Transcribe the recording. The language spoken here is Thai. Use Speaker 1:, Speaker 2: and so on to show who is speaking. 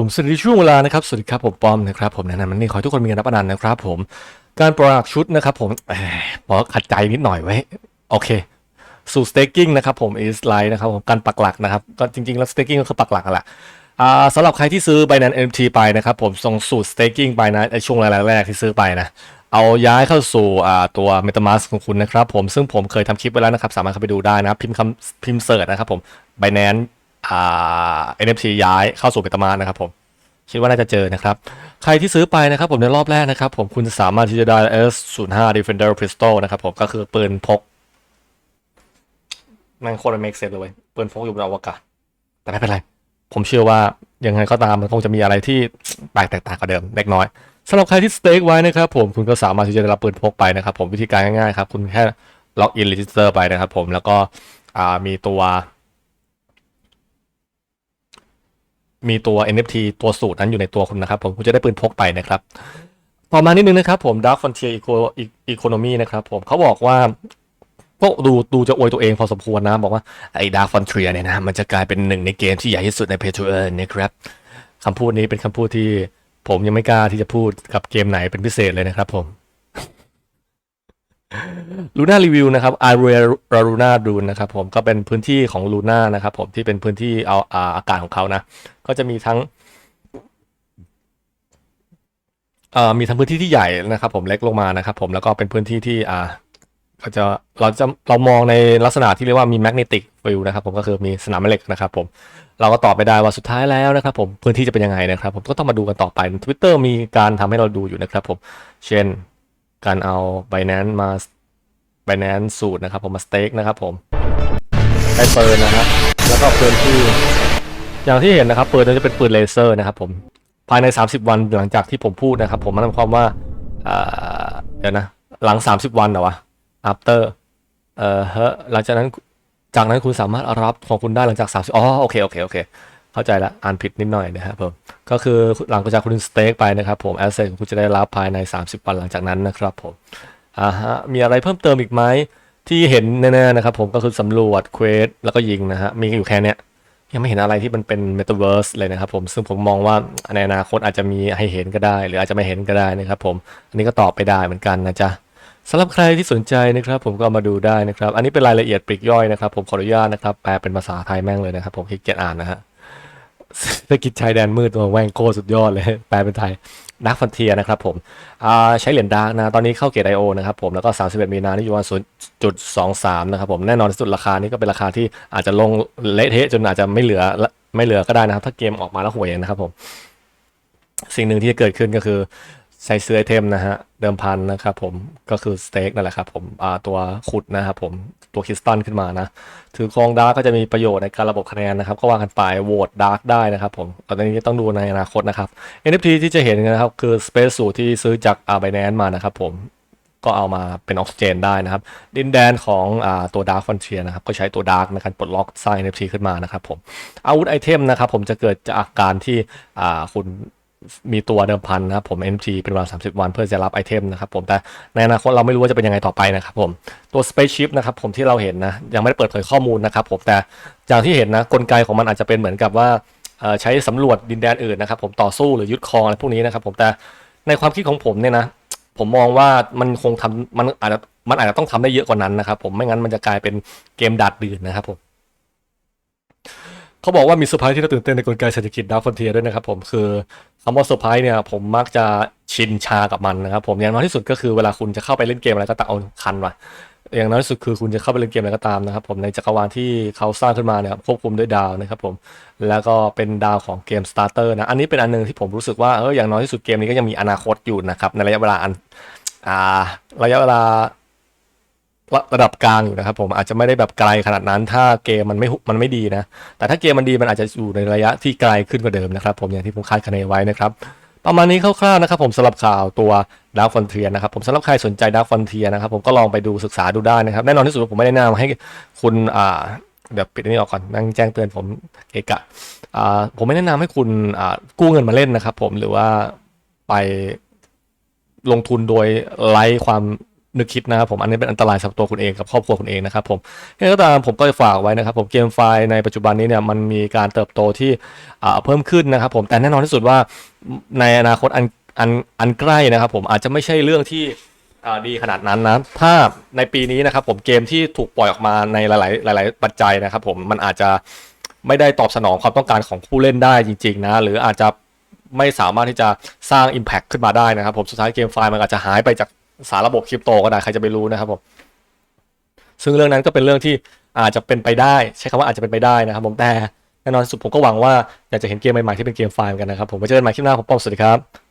Speaker 1: ผมสวัสดีช่วงเวลานะครับ สวัสดีครับผมปอมนะครับผมแนะนำมันนี่ขอทุกคนมีเงินรับประนันนะครับผมการปรักชุดนะครับผมเอ่อขัดใจนิดหน่อยไว้ โอเค สู่ staking นะครับผม is like นะครับผมการปักหลักนะครับ ก็จริงๆ แล้ว staking ก็คือปักหลักแหละสำหรับใครที่ซื้อ Binance NFT ไปนะครับผมส่งสูตร staking ไปนะไอช่วงแรกๆที่ซื้อไปนะเอาย้ายเข้าสู่ตัว MetaMask ของคุณนะครับผมซึ่งผมเคยทำคลิปไปแล้วนะครับ สามารถเข้าไปดูได้นะครับ พิมพ์คำพิมพ์เสิร์ชนะครับผม Binance อ่า NFT ย้ายเข้าสู่ MetaMask นะครับผมคิดว่าน่าจะเจอนะครับ ใครที่ซื้อไปนะครับผมในรอบแรกนะครับผมคุณจะสามารถที่จะได้ S05 Defender Pistol นะครับผมก็คือปืนพกแมันโคตร make sense เลยเว้ยปืนพกอยู่บนอวกาศแต่ไม่เป็นไร ผมเชื่อว่ายังไงก็ตามมันคงจะมีอะไรที่แปลกแตกต่างกว่าเดิมเล็กน้อยสำหรับใครที่สเต็กไว้นะครับผมคุณก็สามารถที่จะได้รับปืนพกไปนะครับผมวิธีการง่ายๆครับคุณแค่ล็อกอิน register ไปนะครับผมแล้วก็มีตัว มีตัว NFT ตัวสูตรนั้นอยู่ในตัวคุณนะครับ ผมคุณจะได้ปืนพกไปนะครับ ต่อมานิดนึงนะครับผม Dark Frontier Eco- Economy นะครับผมเขาบอกว่าก็ดูดูจะอวยตัวเองพอสมควรนะ บอกว่าไอ้ Dark Frontier เนี่ยนะมันจะกลายเป็นหนึ่งในเกมที่ใหญ่ที่สุดใน p a t r e o n นะครับคำพูดนี้เป็นคำพูดที่ผมยังไม่กล้าที่จะพูดกับเกมไหนเป็นพิเศษเลยนะครับผม ลูน่ารีวิวนะครับอารีราลูน่าดูนนะครับผมก็เป็นพื้นที่ของลูน่านะครับผมที่เป็นพื้นที่เอาอากาศของเขานะ ก็จะมีทั้งมีทั้งพื้นที่ที่ใหญ่นะครับ ผมเล็กลงมานะครับผมแล้วก็เป็นพื้นที่ที่อ่าก็จะเราจะเรามองในลักษณะที่เรียกว่ามีแมกเนติกฟิลนะครับผมก็คือมีสนามแม่เหล็กนะครับผมเราก็ตอบไม่ได้ว่าสุดท้ายแล้วนะครับผมพื้นที่จะเป็นยังไงนะครับ ผมก็ต้องมาดูกันต่อไป Twitter มีการทำให้เราดูอยู่นะครับผมเช่น การเอา Binance มา Binance สูตรนะครับผมมาสเต็กนะครับผมได้เปิดนะครับแล้วก็ปืนที่ อย่างที่เห็นนะครับปืนนั้นจะเป็นปืนเลเซอร์นะครับผมภายใน 30 วันหลังจากที่ผมพูดนะครับ ผมมันหมายความว่าเดี๋ยวนะหลัง 30 วันเหรอวะ after เอ่อเฮ้อหลังจากนั้นจากนั้นคุณสามารถรับของคุณได้หลังจาก 30 อ๋อ โอเค โอเค โอเค เข้าใจละอ่านผิดนิดหน่อยนะครับผมก็คือหลังจากคุณสเต็กไปนะครับผมแอสเซทของคุณจะได้รับภายใน 30 วันหลังจากนั้นนะครับผมอ่าฮะมีอะไรเพิ่มเติมอีกไหมที่เห็นแน่ๆนะครับผมก็คือสำรวจเควสแล้วก็ยิงนะฮะมีอยู่แค่เนี้ยยังไม่เห็นอะไรที่มันเป็น Metaverse เลยนะครับผมซึ่งผมมองว่าในอนาคตอาจจะมีให้เห็นก็ได้ หรืออาจจะไม่เห็นก็ได้นะครับผมอันนี้ก็ตอบไปได้เหมือนกันนะจ๊ะสำหรับใครที่สนใจนะครับผมก็มาดูได้นะครับ อันนี้เป็นรายละเอียดปลีกย่อยนะครับ ผมขออนุญาตนะครับ แปลเป็นภาษาไทยแม่งเลยนะครับ ผมขี้เกียจอ่านนะฮะ เศรษฐกิจชายแดนมืดตัวแว่งโคตรสุดยอดเลย แปลเป็นไทยดักฟันเทียนะครับผมใช้เหรียญดาร์กนะ ตอนนี้เข้าเกตไอโอนะครับผม แล้วก็ 31 มีนานี่อยู่วัน0.23นะครับผม แน่นอนที่สุดราคานี้ก็เป็นราคาที่อาจจะลงเละเทะจนอาจจะไม่เหลือไม่เหลือก็ได้นะครับ ถ้าเกมออกมาแล้วห่วยนะครับผม สิ่งหนึ่งที่จะเกิดขึ้นก็คือ ใช้ซื้อไอเทมนะฮะ เดิมพันนะครับผมก็คือสเต็กนั่นแหละครับผมตัวขุดนะครับผมตัวคริสตัลขึ้นมานะถือครองดาร์กก็จะมีประโยชน์ในการระบบคะแนนนะครับ ก็ว่ากันไปโหวตดาร์กได้นะครับผมตอนนี้ต้องดูในอนาคตนะครับ NFT ที่จะเห็นนะครับ คือ Space Suit ที่ซื้อจากอาร์ i บ a n c e มานะครับผมก็เอามาเป็นออกซิเจนได้นะครับ ดินแดนของอ่าตัว Dark Frontier นะครับ ก็ใช้ตัว Dark ในการปลดล็อกสร้าง NFT ขึ้นมานะครับผมอาวุธไอเทมนะครับผมจะเกิดจากการที่อ่าคุณ มีตัวเดิมพันนะครับผม NFT เป็นเวลา 30 วันเพื่อจะรับไอเทมนะครับผมแต่ในอนาคตเราไม่รู้ว่าจะเป็นยังไงต่อไปนะครับผมตัว Spaceship นะครับผมที่เราเห็นนะยังไม่ได้เปิดเผยข้อมูลนะครับผมแต่อย่างที่เห็นนะกลไกของมันอาจจะเป็นเหมือนกับว่าใช้สำรวจดินแดนอื่นนะครับผมต่อสู้หรือยึดครองอะไรพวกนี้นะครับผมแต่ในความคิดของผมเนี่ยนะผมมองว่ามันคงทำมันอาจจะมันอาจจะต้องทำได้เยอะกว่านั้นนะครับผมไม่งั้นมันจะกลายเป็นเกมดัดดื่นนะครับผม เขาบอกว่ามีเซอร์ไพรส์ที่น่าตื่นเต้นในกลไกเศรษฐกิจดาวฟอนเทียด้วยนะครับผมคือคำว่าเซอร์ไพรส์เนี่ยผมมักจะชินชากับมันนะครับผมอย่างน้อยที่สุดก็คือเวลาคุณจะเข้าไปเล่นเกมอะไรก็ตามเอาคันว่ะอย่างน้อยที่สุดคือคุณจะเข้าไปเล่นเกมอะไรก็ตามนะครับผมในจักรวาลที่เขาสร้างขึ้นมาเนี่ยควบคุมด้วยดาวนะครับผมแล้วก็เป็นดาวของเกมสตาร์เตอร์นะอันนี้เป็นอันหนึงที่ผมรู้สึกว่าเอออย่างน้อยที่สุดเกมนี้ก็ยังมีอนาคตอยู่นะครับในระยะเวลาอันอ่าระยะเวลา ระระดับกลางอยู่นะครับผมอาจจะไม่ได้แบบไกลขนาดนั้น ถ้าเกมมันไม่หุมันไม่ดีนะ แต่ถ้าเกมมันดีมันอาจจะอยู่ในระยะที่ไกลขึ้นกว่าเดิมนะครับ ผมอย่างที่ผมคาดคะเนไว้นะครับประมาณนี้คร่าวๆนะครับผมสำหรับข่าวตัวดาร์ฟอนเทียนะครับผมสำหรับใครสนใจดาร์ฟอนเทียนะครับผมก็ลองไปดูศึกษาดูได้นะครับ แน่นอนที่สุดผมไม่ได้แนะนำให้คุณอ่าเดี๋ยวปิดนี้ออกก่อนนั่งแจ้งเตือนผมเอกะอ่าผมไม่แนะนำให้คุณอ่ากู้เงินมาเล่นนะครับ ผมหรือว่าไปลงทุนโดยไร้ความ นึกคิดนะครับผมอันนี้เป็นอันตรายสำหรับตัวคุณเองกับครอบครัวคุณเองนะครับผมยังไงก็ตามผมก็จะฝากไว้นะครับผมเกมไฟล์ในปัจจุบันนี้เนี่ยมันมีการเติบโตที่เพิ่มขึ้นนะครับผมแต่แน่นอนที่สุดว่าในอนาคตอันอันอันใกล้นะครับผมอาจจะไม่ใช่เรื่องที่ดีขนาดนั้นนะถ้าในปีนี้นะครับผมเกมที่ถูกปล่อยออกมาในหลาย ๆ หลาย ๆ ปัจจัยนะครับผมมันอาจจะไม่ได้ตอบสนองความต้องการของผู้เล่นได้จริง ๆ นะ หรืออาจจะไม่สามารถที่จะสร้าง Impact ขึ้นมาได้นะครับผมสุดท้ายเกมไฟล์มันอาจจะหายไปจาก สารระบบคริปโตก็ได้ใครจะไปรู้นะครับผมซึ่งเรื่องนั้นก็เป็นเรื่องที่อาจจะเป็นไปได้ ใช้คำว่าอาจจะเป็นไปได้นะครับผมแต่แน่นอนสุดผมก็หวังว่าอยากจะเห็นเกมใหม่ๆที่เป็นเกมไฟล์เหมือนกันนะครับผมไว้เจอกันใหม่คลิปหน้าผมป้อมสวัสดีครับ